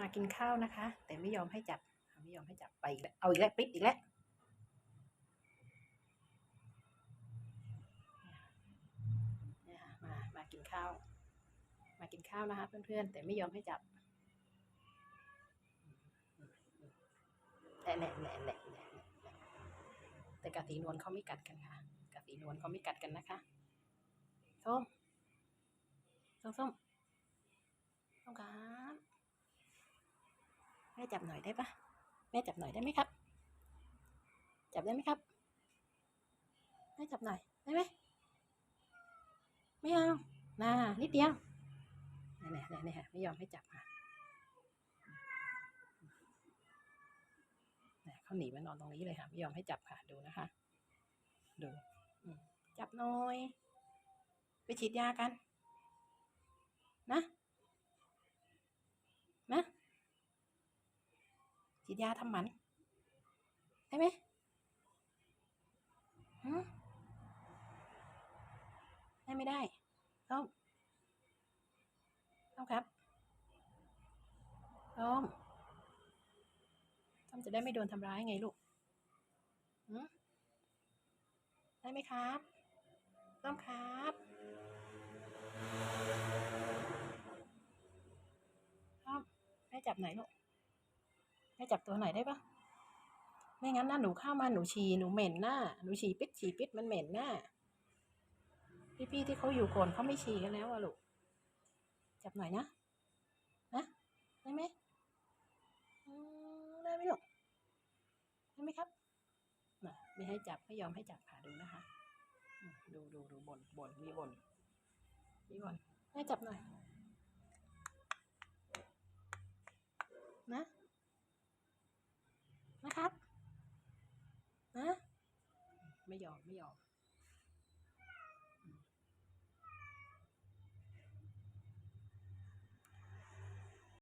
มากินข้าวนะคะ แต่ไม่ยอมให้จับไม่ยอมให้จับไปอีกแล้วเอาอีกแล้วปิดอีกแล้วนี่ค่ะมามากินข้าว มากินข้าวนะคะเพื่อนๆแต่ไม่ยอมให้จับแหละแหละแหละแหละแหละแต่กะสีนวลเขาไม่กัดกันค่ะกะสีนวลเขาไม่กัดกันนะคะส้มส้มส้มครับแม่จับหน่อยได้ปะแม่จับหน่อยได้ไหมครับ จับได้ไหมครับแม่จับหน่อยได้ไหมไม่เอาน่านิดเดียวนี่นี่นี่ค่ะไม่ยอมให้จับค่ะเนี่ยเขาหนีมานอนตรงนี้เลยค่ะไม่ยอมให้จับค่ะดูนะคะ ดูจับหน่อย ไปฉีดยากัน นะ ฉีด ยาทำหมัน ได้ไหมหืมได้ไม่ได้ส้มส้มครับส้มส้มจะได้ไม่โดนทำร้ายไงลูกหืมได้ไหมครับส้มครับส้มแม่จับไหนลูก แม่จับตัวไหนอยได้ปะไม่งั้นนะหนูเข้ามาหนูฉี่หนูเหม็นหน้าหนูฉี่ปิดฉี่ปิดมันเหม็นหน้าพี่ๆที่เขาอยู่ก่อนเขาไม่ฉี่กันแล้วอะลูกจับหน่อยนะนะได้ไหมได้ไหมลูกได้ไหมครับน่ะไม่ให้จับไม่ยอมให้จับค่ะดูนะคะ ดูดูดูบนบนมีบนมีบนให้จับหน่อย นะ นะครับ นะ ไม่ยอมไม่ยอม